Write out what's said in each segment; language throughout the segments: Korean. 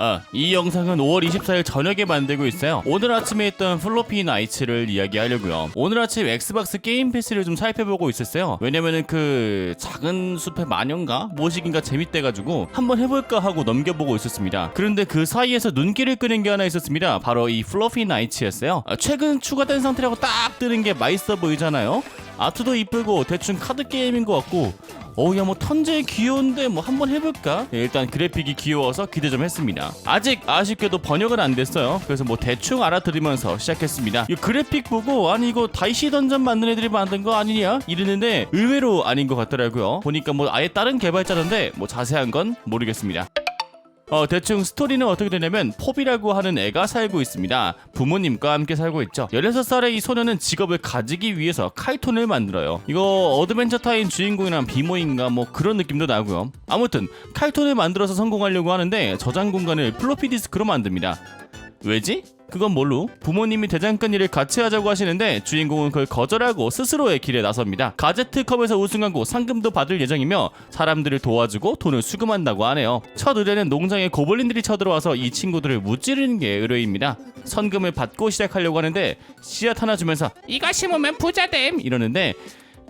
아, 이 영상은 5월 24일 저녁에 만들고 있어요. 오늘 아침에 했던 플로피 나이츠를 이야기하려고요. 오늘 아침 엑스박스 게임 패스를 좀 살펴보고 있었어요. 왜냐면은 그 작은 숲의 마녀인가 무엇이긴가 재밌대가지고 한번 해볼까 하고 넘겨보고 있었습니다. 그런데 그 사이에서 눈길을 끄는 게 하나 있었습니다. 바로 이 플로피 나이츠였어요. 아, 최근 추가된 상태라고 딱 뜨는 게 맛있어 보이잖아요. 아트도 이쁘고 대충 카드 게임인 것 같고 어우야 뭐 턴제 귀여운데 뭐 한번 해볼까? 예, 일단 그래픽이 귀여워서 기대 좀 했습니다. 아직 아쉽게도 번역은 안 됐어요. 그래서 뭐 대충 알아들으면서 시작했습니다. 이 그래픽 보고 아니 이거 다이시 던전 만든 애들이 만든 거 아니냐? 이러는데 의외로 아닌 것 같더라고요. 보니까 뭐 아예 다른 개발자던데 뭐 자세한 건 모르겠습니다. 어, 대충 스토리는 어떻게 되냐면 포비라고 하는 애가 살고 있습니다. 부모님과 함께 살고 있죠. 16살의 이 소녀는 직업을 가지기 위해서 카이톤을 만들어요. 이거 어드벤처 타임 주인공이랑 비모인가 뭐 그런 느낌도 나고요. 아무튼 카이톤을 만들어서 성공하려고 하는데 저장 공간을 플로피 디스크로 만듭니다. 왜지? 그건 뭘로? 부모님이 대장간 일을 같이 하자고 하시는데 주인공은 그걸 거절하고 스스로의 길에 나섭니다. 가제트컵에서 우승하고 상금도 받을 예정이며 사람들을 도와주고 돈을 수금한다고 하네요. 첫 의뢰는 농장에 고블린들이 쳐들어와서 이 친구들을 무찌르는 게 의뢰입니다. 선금을 받고 시작하려고 하는데 씨앗 하나 주면서 이거 심으면 부자됨 이러는데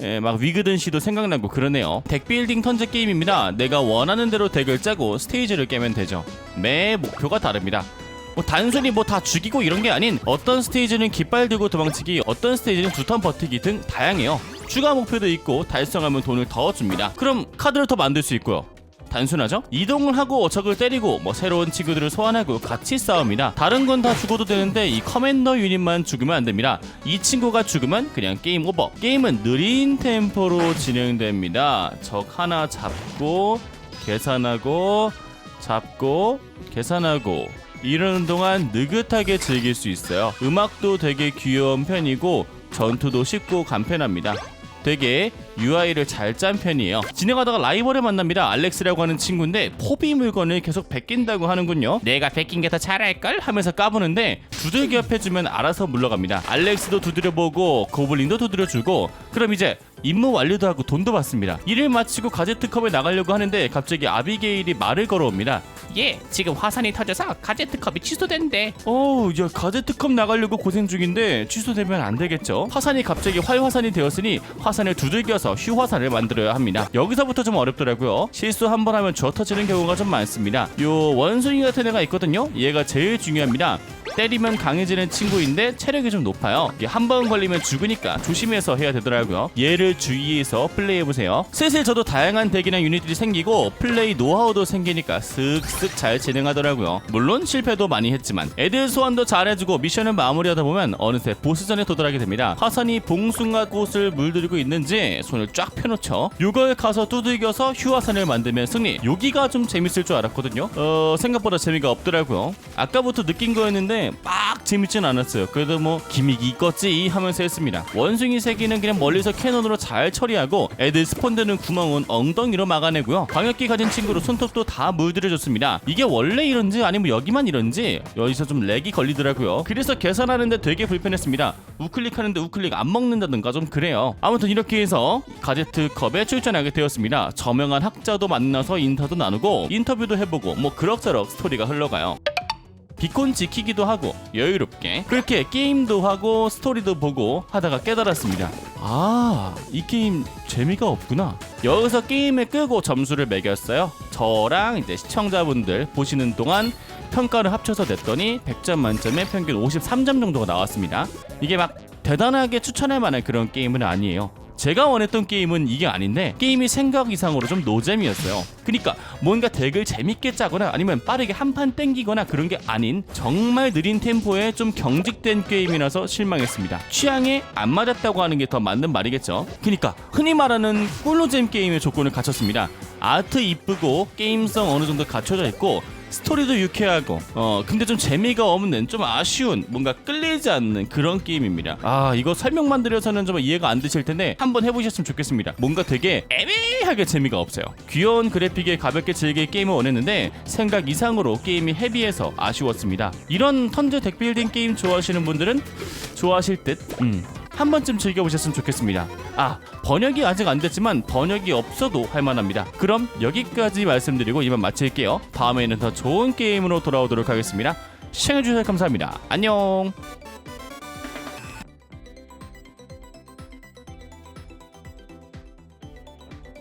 예, 막 위그든 씨도 생각나고 그러네요. 덱 빌딩 턴제 게임입니다. 내가 원하는 대로 덱을 짜고 스테이지를 깨면 되죠. 매 목표가 다릅니다. 뭐 단순히 뭐 다 죽이고 이런 게 아닌 어떤 스테이지는 깃발 들고 도망치기, 어떤 스테이지는 두 턴 버티기 등 다양해요. 추가 목표도 있고 달성하면 돈을 더 줍니다. 그럼 카드를 더 만들 수 있고요. 단순하죠? 이동을 하고 적을 때리고 뭐 새로운 친구들을 소환하고 같이 싸웁니다. 다른 건 다 죽어도 되는데 이 커맨더 유닛만 죽으면 안 됩니다. 이 친구가 죽으면 그냥 게임 오버. 게임은 느린 템포로 진행됩니다. 적 하나 잡고 계산하고 잡고 계산하고 이러는 동안 느긋하게 즐길 수 있어요. 음악도 되게 귀여운 편이고 전투도 쉽고 간편합니다. 되게 UI를 잘 짠 편이에요. 진행하다가 라이벌을 만납니다. 알렉스라고 하는 친구인데 포비 물건을 계속 베낀다고 하는군요. 내가 베낀 게 더 잘할걸 하면서 까부는데 두들겨 패주면 알아서 물러갑니다. 알렉스도 두드려보고 고블린도 두드려주고 그럼 이제 임무 완료도 하고 돈도 받습니다. 일을 마치고 가제트컵에 나가려고 하는데 갑자기 아비게일이 말을 걸어옵니다. 예, 지금 화산이 터져서 가제트컵이 취소된대. 어우, 야 가제트컵 나가려고 고생 중인데 취소되면 안 되겠죠? 화산이 갑자기 활화산이 되었으니 화산을 두들겨서 휴화산을 만들어야 합니다. 여기서부터 좀 어렵더라고요. 실수 한 번 하면 쥐어 터지는 경우가 좀 많습니다. 요 원숭이 같은 애가 있거든요. 얘가 제일 중요합니다. 때리면 강해지는 친구인데 체력이 좀 높아요. 한 번 걸리면 죽으니까 조심해서 해야 되더라고요. 얘를 주의해서 플레이해 보세요. 슬슬 저도 다양한 덱이나 유닛들이 생기고 플레이 노하우도 생기니까 슥슥 잘 진행하더라고요. 물론 실패도 많이 했지만 애들 소환도 잘해주고 미션을 마무리하다 보면 어느새 보스전에 도달하게 됩니다. 화산이 봉숭아 꽃을 물들이고 있는지 손을 쫙 펴놓죠. 요걸 가서 두들겨서 휴화산을 만들면 승리. 여기가 좀 재밌을 줄 알았거든요. 어 생각보다 재미가 없더라고요. 아까부터 느낀 거였는데 막 재밌진 않았어요. 그래도 뭐 기믹이 있겠지 하면서 했습니다. 원숭이 세기는 그냥 멀리서 캐논으로 잘 처리하고 애들 스폰되는 구멍은 엉덩이로 막아내고요. 광역기 가진 친구로 손톱도 다 물들여줬습니다. 이게 원래 이런지 아니면 여기만 이런지 여기서 좀 렉이 걸리더라고요. 그래서 계산하는데 되게 불편했습니다. 우클릭하는데 우클릭 안 먹는다든가 좀 그래요. 아무튼 이렇게 해서 가제트 컵에 출전하게 되었습니다. 저명한 학자도 만나서 인사도 나누고 인터뷰도 해보고 뭐 그럭저럭 스토리가 흘러가요. 비콘 지키기도 하고 여유롭게 그렇게 게임도 하고 스토리도 보고 하다가 깨달았습니다. 아, 이 게임 재미가 없구나. 여기서 게임을 끄고 점수를 매겼어요. 저랑 이제 시청자분들 보시는 동안 평가를 합쳐서 냈더니 100점 만점에 평균 53점 정도가 나왔습니다. 이게 막 대단하게 추천할 만한 그런 게임은 아니에요. 제가 원했던 게임은 이게 아닌데 게임이 생각 이상으로 좀 노잼이었어요. 그러니까 뭔가 덱을 재밌게 짜거나 아니면 빠르게 한 판 땡기거나 그런 게 아닌 정말 느린 템포에 좀 경직된 게임이라서 실망했습니다. 취향에 안 맞았다고 하는 게 더 맞는 말이겠죠. 그러니까 흔히 말하는 꿀노잼 게임의 조건을 갖췄습니다. 아트 이쁘고 게임성 어느 정도 갖춰져 있고 스토리도 유쾌하고 어 근데 좀 재미가 없는 좀 아쉬운 뭔가 끌리지 않는 그런 게임입니다. 아 이거 설명만 드려서는 좀 이해가 안 되실 텐데 한번 해보셨으면 좋겠습니다. 뭔가 되게 애매하게 재미가 없어요. 귀여운 그래픽에 가볍게 즐길 게임을 원했는데 생각 이상으로 게임이 헤비해서 아쉬웠습니다. 이런 턴제 덱빌딩 게임 좋아하시는 분들은 좋아하실 듯? 음. 한 번쯤 즐겨보셨으면 좋겠습니다. 아 번역이 아직 안 됐지만 번역이 없어도 할 만합니다. 그럼 여기까지 말씀드리고 이만 마칠게요. 다음에는 더 좋은 게임으로 돌아오도록 하겠습니다. 시청해주셔서 감사합니다. 안녕.